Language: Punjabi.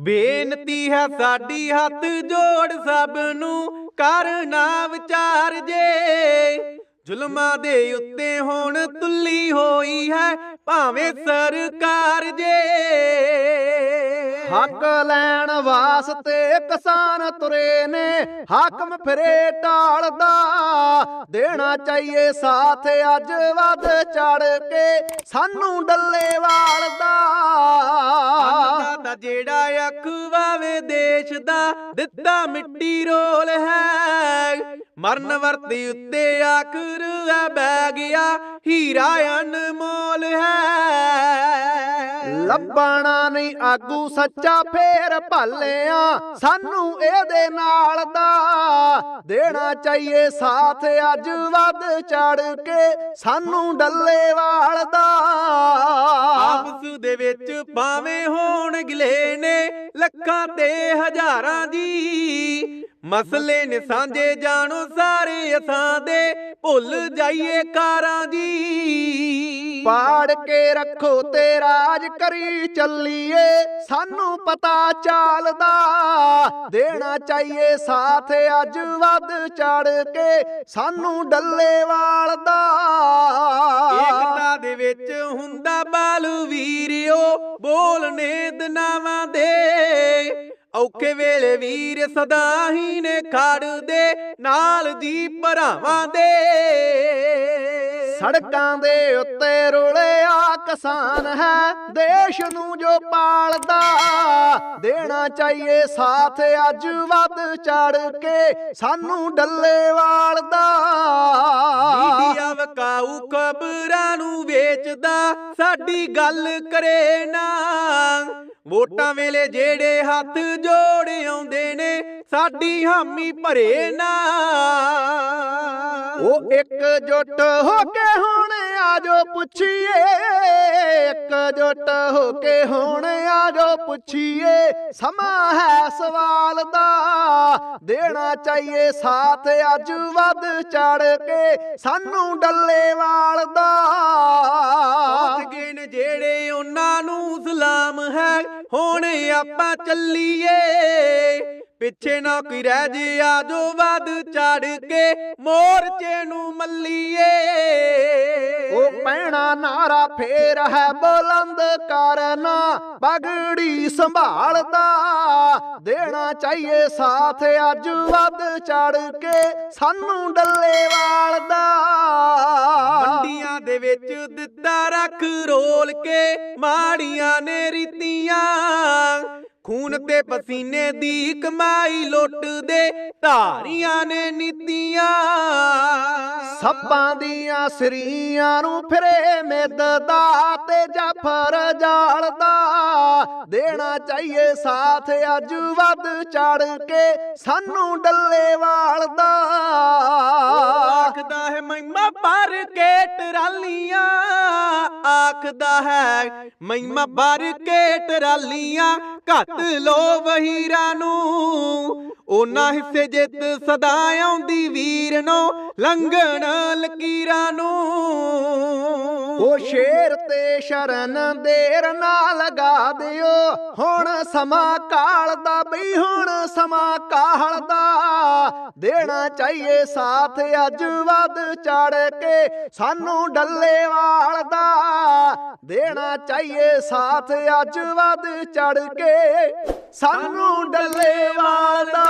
ਬੇਨਤੀ ਹੈ ਸਾਡੀ ਹੱਥ ਜੋੜ ਸਭ ਨੂੰ ਕਰਨਾ ਵਿਚਾਰ ਜੇ। ਜ਼ੁਲਮਾਂ ਦੇ ਉੱਤੇ ਹੁਣ ਤੁੱਲੀ ਹੋਈ ਹੈ ਭਾਵੇਂ ਸਰਕਾਰ ਜੇ। ਹੱਕ ਲੈਣ ਵਾਸਤੇ ਕਿਸਾਨ ਤੁਰੇ ਨੇ, ਹਾਕਮ ਫਿਰੇ ਟਾਲਦਾ। ਦੇਣਾ ਚਾਹੀਏ ਸਾਥ ਅੱਜ ਵੱਧ ਚੜ ਕੇ, ਸਾਨੂੰ ਡੱਲੇਵਾਲ ਦਾ ਦਾ ਜਿਹੜਾ ਅੱਖ ਦੇਸ਼ ਦਾ, ਦਿੱਤਾ ਮਿੱਟੀ ਰੋਲ ਹੈ। ਮਰਨ ਵਰਤੀ ਉੱਤੇ ਆਖਰ ਆ ਬੈ ਗਿਆ, ਹੀਰਾ ਅਨਮੋਲ ਹੈ। ਲੱਭਣਾ ਨਹੀਂ ਆਗੂ ਸੱਚਾ ਫੇਰ ਭਾਲਿਆ। ਸਾਨੂੰ ਇਹਦੇ ਨਾਲ ਦਾ ਦੇਣਾ ਚਾਹੀਏ। ਸਾਥ ਅੱਜ ਵੱਧ ਚੜ ਕੇ ਸਾਨੂੰ ਡੱਲੇਵਾਲ ਦਾ। ਆਪਸ ਦੇ ਵਿੱਚ ਭਾਵੇਂ ਹੋਣ ਗਿਲੇ ਨੇ, ਲੱਖਾਂ ਤੇ ਹਜ਼ਾਰਾਂ ਦੀ ਮਸਲੇ ਨੇ ਸਾਂਝੇ ਜਾਣੋ ਸਾਰੇ ਅਸਾਂ ਦੇ ਭੁੱਲ ਜਾਈਏ ਕਾਰਾਂ ਦੀ। ਪਾੜ ਕੇ ਰੱਖੋ ਤੇ ਰਾਜ ਕਰੀ ਚੱਲੀਏ ਸਾਨੂੰ ਪਤਾ ਚੱਲਦਾ। ਦੇਣਾ ਚਾਹੀਏ ਸਾਥ ਅੱਜ ਵੱਧ ਚੜ ਕੇ ਸਾਨੂੰ ਡੱਲੇਵਾਲ ਦਾ ਏਕਤਾ ਦੇ ਵਿੱਚ ਹੁੰਦਾ ਬਾਲੂ ਵੀਰਿਓ ਬੋਲਨੇ ਦਨਾਵਾਂ ਦੇ। ਔਖੇ ਵੇਲੇ ਵੀਰ ਸਦਾ ਹੀ ਨੇ ਖੜਦੇ ਨਾਲ ਜੀ ਭਰਾਵਾਂ ਦੇ। ਸੜਕਾਂ ਦੇ ਉੱਤੇ ਰੁਲਿਆ ਕਿਸਾਨ ਹੈ ਦੇਸ਼ ਨੂੰ ਜੋ ਪਾਲਦਾ ਦੇਣਾ ਚਾਹੀਏ ਸਾਥ ਅੱਜ ਵੱਧ ਚੜ ਕੇ ਸਾਨੂੰ ਡੱਲੇਵਾਲ ਦਾ ਮੀਡੀਆ ਵਕਾਊ ਖਬਰਾਂ ਨੂੰ ਵੇਚਦਾ ਸਾਡੀ ਗੱਲ ਕਰੇ ਨਾ। ਵੋਟਾਂ ਵੇਲੇ ਜਿਹੜੇ ਹੱਥ ਜੋੜ ਆਉਂਦੇ ਨੇ ਸਾਡੀ ਹਾਮੀ ਭਰੇ ਨਾ। ਉਹ ਇੱਕ ਜੁੱਟ ਹੋ ਕੇ ਹੁਣ ਆਜੋ ਪੁੱਛੀਏ ਇੱਕ ਜੁੱਟ ਹੋ ਕੇ ਹੁਣ ਆਜੋ ਪੁੱਛੀਏ। ਸਮਾਂ ਹੈ ਸਵਾਲ ਦਾ ਦੇਣਾ ਚਾਹੀਏ ਸਾਥ ਅੱਜ ਵੱਧ ਚੜ ਕੇ ਸਾਨੂੰ ਡੱਲੇਵਾਲ ਦਾ। ਪਹੁੰਚ ਗਏ ਨੇ ਜਿਹੜੇ ਉਹਨਾਂ ਨੂੰ ਸਲਾਮ ਹੈ ਹੁਣ ਆਪਾਂ ਚੱਲੀਏ। ਪਿੱਛੇ ਨਾ ਕੋਈ ਰਹਿ ਜੇ ਆਜੋ ਵੱਧ ਚੜ ਕੇ ਮੋਰਚੇ ਨੂੰ ਮੱਲੀਏ। ਉਹ ਪੈਣਾ ਨਾਰਾ ਫੇਰ ਹੈ ਬੁਲੰਦ ਕਰਨਾ ਪਗੜੀ ਸੰਭਾਲਦਾ। ਦੇਣਾ ਚਾਹੀਏ ਸਾਥ ਅੱਜ ਵੱਧ ਚੜ ਕੇ ਸਾਨੂੰ ਡੱਲੇਵਾਲ ਦਾ ਮੰਡੀਆਂ ਦੇ ਵਿੱਚ ਦਿੱਤਾ ਰੱਖ ਰੋਲ ਕੇ ਮਾੜੀਆਂ ਖੂਨ ਤੇ ਪਸੀਨੇ ਦੀ ਕਮਾਈ ਲੁੱਟਦੇ, ਧਾਰੀਆਂ ਨੇ ਨੀਤੀਆਂ। ਸੱਪਾਂ ਦੀਆਂ ਸਰੀਆਂ ਨੂੰ ਫਿਰੇ ਮਿੱਦਦਾ ਤੇ ਜਾਫਰ ਜਾਲਦਾ। ਦੇਣਾ ਚਾਹੀਏ ਸਾਥ ਅੱਜ ਵੱਧ ਚੜ ਕੇ, ਸਾਨੂੰ ਡੱਲੇ ਵਾਲਦਾ। ਆਖਦਾ ਹੈ ਮਹਿਮਾ ਭਰ ਕੇ ਟਰਾਲੀਆਂ। ਆਖਦਾ ਹੈ ਮਹਿਮਾ ਭਰ ਕੇ ਟਰਾਲੀਆਂ, ਘੱਟ ਲੋ ਵਹੀਰਾਂ ਨੂੰ। ਉਹਨਾਂ ਹਿੱਸੇ ਜਿੱਤ ਸਦਾ ਆਉਂਦੀ ਵੀਰ ਨੂੰ ਲੰਘਣ ਲਕੀਰਾਂ ਨੂੰ। ਉਹ ਸ਼ੇਰ ਤੇ ਸ਼ਰਨ ਦੇਰ ਨਾਲ ਲਗਾ ਦਿਓ। ਹੁਣ ਸਮਾਂ ਕਾਲ ਦਾ ਬਈ, ਹੁਣ ਸਮਾਂ ਕਾਲ ਦਾ। ਦੇਣਾ ਚਾਹੀਏ ਸਾਥ ਅੱਜ ਵੱਧ ਚੜ ਕੇ, ਸਾਨੂੰ ਡੱਲੇਵਾਲ ਦਾ। ਦੇਣਾ ਚਾਹੀਏ ਸਾਥ ਅੱਜ ਵੱਧ ਚੜ ਕੇ, ਸਾਨੂੰ ਡੱਲੇਵਾਲ ਦਾ।